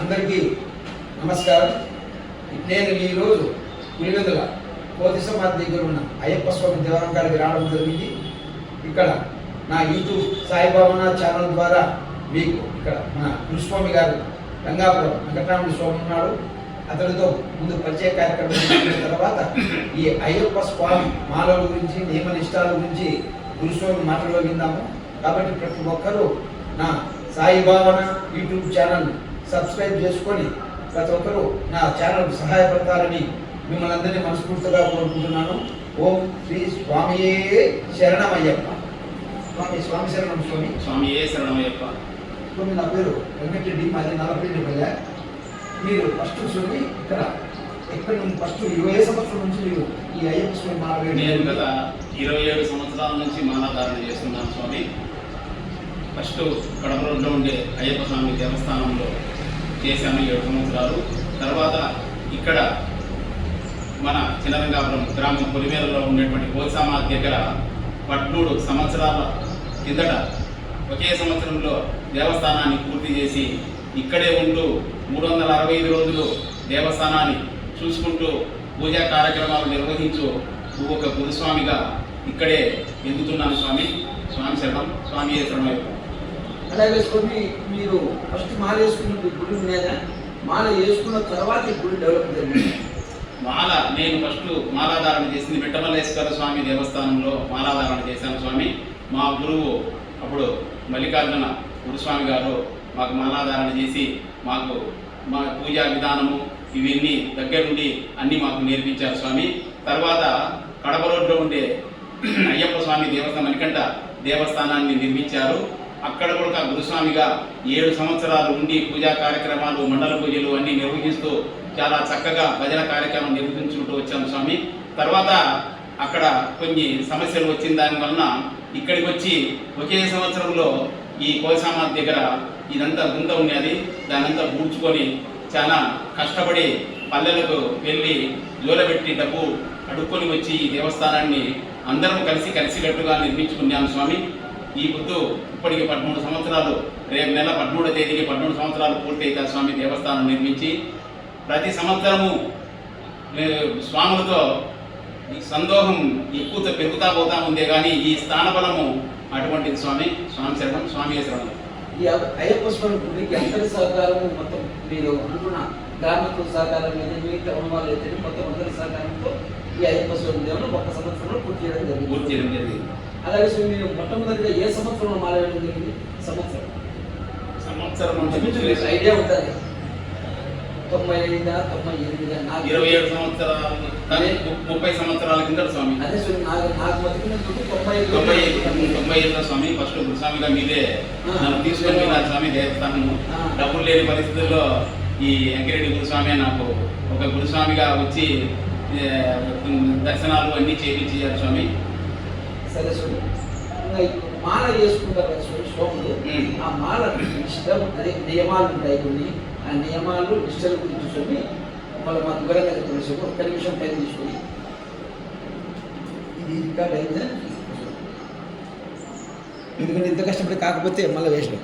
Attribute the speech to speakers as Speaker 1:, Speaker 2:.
Speaker 1: అందరికీ నమస్కారం. నేను ఈరోజు పులివెందుల కోతి సమాధి దగ్గర ఉన్న అయ్యప్ప స్వామి దేవాలయానికి రావడం జరిగింది. ఇక్కడ నా యూట్యూబ్ సాయిబాబా ఛానల్ ద్వారా మీకు ఇక్కడ మన గురుస్వామి గారు రంగాపురం వెంకటరాముడి స్వామి ఉన్నాడు. అతడితో ముందు పరిచయ కార్యక్రమం చేసిన తర్వాత ఈ అయ్యప్ప స్వామి మాలల గురించి నియమ నిష్టాల గురించి గురుస్వామి మాట్లాడగలిగిందాము కాబట్టి ప్రతి ఒక్కరూ నా సాయిబాబా యూట్యూబ్ ఛానల్ సబ్స్క్రైబ్ చేసుకొని ప్రతి ఒక్కరూ నా ఛానల్ సహాయపడతారని మిమ్మల్ని అందరినీ మనస్ఫూర్తిగా కోరుకుంటున్నాను. ఓం శ్రీ స్వామియే శరణమయ్యప్ప. స్వామి స్వామి శరణం స్వామి.
Speaker 2: స్వామి ఏ శరణమయ్యప్ప.
Speaker 1: స్వామి నా పేరు వెంకటరెడ్డి మాది నలభై పల్లె మీరు ఫస్ట్ స్వామి ఇక్కడ ఇక్కడ ఫస్ట్ ఇరవై సంవత్సరం నుంచి మీరు ఈ అయ్యప్ప స్వామి మాల
Speaker 2: నేను గత ఇరవై ఏడు సంవత్సరాల నుంచి మాలాధారణ చేస్తున్నాను స్వామి. ఫస్ట్ కడప రోడ్లో ఉండే అయ్యప్ప స్వామి దేవస్థానంలో చేశాము ఏడు సంవత్సరాలు. తర్వాత ఇక్కడ మన చిన్నరంగాపురం గ్రామం పొలిమేరలో ఉండేటువంటి కోసామా దగ్గర పద్మూడు సంవత్సరాల కిందట ఒకే సంవత్సరంలో దేవస్థానాన్ని పూర్తి చేసి ఇక్కడే ఉంటూ మూడు వందల అరవై ఐదు రోజులు దేవస్థానాన్ని చూసుకుంటూ పూజా కార్యక్రమాలు నిర్వహించు ఒక గురుస్వామిగా ఇక్కడే ఎదుగుతున్నాను స్వామి? స్వామి శరణం. స్వామి ఏ శరణం.
Speaker 1: అలాగే వేసుకొని మీరు ఫస్ట్ మాల వేసుకున్న గుడి ఉండేదా? మాల వేసుకున్న తర్వాత ఈ గుడి డెవలప్ జరిగింది.
Speaker 2: మాల నేను ఫస్ట్ మాలాధారణ చేసింది మిట్టమల్లేశ్వర స్వామి దేవస్థానంలో మాలాధారణ చేశాను స్వామి. మా గురువు అప్పుడు మల్లికార్జున గురుస్వామి గారు మాకు మాలాధారణ చేసి మాకు మా పూజా విధానము ఇవన్నీ దగ్గరుండి అన్నీ మాకు నేర్పించారు స్వామి. తర్వాత కడప రోడ్లో ఉండే అయ్యప్ప స్వామి దేవస్థానం మణికంఠ దేవస్థానాన్ని నిర్మించారు. అక్కడ కూడా గురుస్వామిగా ఏడు సంవత్సరాలు ఉండి పూజా కార్యక్రమాలు మండల పూజలు అన్ని నిర్వహిస్తూ చాలా చక్కగా భజన కార్యక్రమం నిర్వహించుకుంటూ వచ్చాము స్వామి. తర్వాత అక్కడ కొన్ని సమస్యలు వచ్చిన దాని వలన ఇక్కడికి వచ్చి ఒకే సంవత్సరంలో ఈ కోసామాత్ దగ్గర ఇదంతా గుంత ఉన్నది. దానంతా పూడ్చుకొని చాలా కష్టపడి పల్లెలకు వెళ్ళి జోలబెట్టి డబ్బు అడుక్కొని వచ్చి ఈ దేవస్థానాన్ని అందరం కలిసి కలిసికట్టుగా నిర్మించుకున్నాము స్వామి. ఈ పొద్దు ఇప్పటికి పదమూడు సంవత్సరాలు రేపు నెల పదమూడో తేదీకి పదమూడు సంవత్సరాలు పూర్తయితే స్వామి దేవస్థానం నిర్మించి ప్రతి సంవత్సరము స్వాములతో ఈ సందోహం ఎక్కువ పెరుగుతా పోతా ఉందే కానీ ఈ స్థానబలము అటువంటిది స్వామి స్వామి శరణం స్వామి శరణం.
Speaker 1: ఈ అయ్యప్ప స్వామి గుడికి అందరి సహకారం మొత్తం మీరు అనుకున్న గ్రామకు సహకారం మీద మిగతా ఉన్నవాళ్ళు అయితే మొత్తం అందరి సహకారంతో ఈ అయ్యప్ప స్వామి దేవుని ఒక సంవత్సరంలో పూర్తి చేయడం
Speaker 2: పూర్తి
Speaker 1: జరిగింది
Speaker 2: చేయడం జరిగింది.
Speaker 1: అలాగే స్వామి మీరు మొట్టమొదటిగా ఏ సంవత్సరంలో జరిగింది సంవత్సరం.
Speaker 2: సంవత్సరం
Speaker 1: ఐడియా ఉంటుంది తొంభై ఐదా తొంభై ఎనిమిదా నాకు
Speaker 2: ఇరవై ఏడు సంవత్సరాలు ముప్పై సంవత్సరాల కింద స్వామి.
Speaker 1: అదే స్వామి నాకు నాకు బతికినప్పుడు తొంభై ఐదు
Speaker 2: తొంభై ఐదు తొంభై ఐదులో స్వామి ఫస్ట్ గురుస్వామిగా మీదే నన్ను తీసుకొని నా స్వామి దేవస్థానము. డబ్బులు లేని పరిస్థితుల్లో ఈ వెంకరెడ్డి గురుస్వామి నాకు ఒక గురుస్వామిగా వచ్చి దర్శనాలు అన్నీ చేయించారు స్వామి.
Speaker 1: సరే స్వామి ఇంకా ఈ మాల చేసుకుంటారు
Speaker 2: ఉమ్.
Speaker 1: ఆ మాల నిష్టం అదే నియమాలు ఉంటాయి కొన్ని. ఆ నియమాలు నిష్టల గురించి స్వామి మళ్ళీ మా వివరంగా తెలుసు. ఒక్క నిమిషం టైం తీసుకొని. ఇది రికార్డ్ అయిందా? ఎందుకంటే ఇంత కష్టపడి కాకపోతే మళ్ళీ వేస్ట్.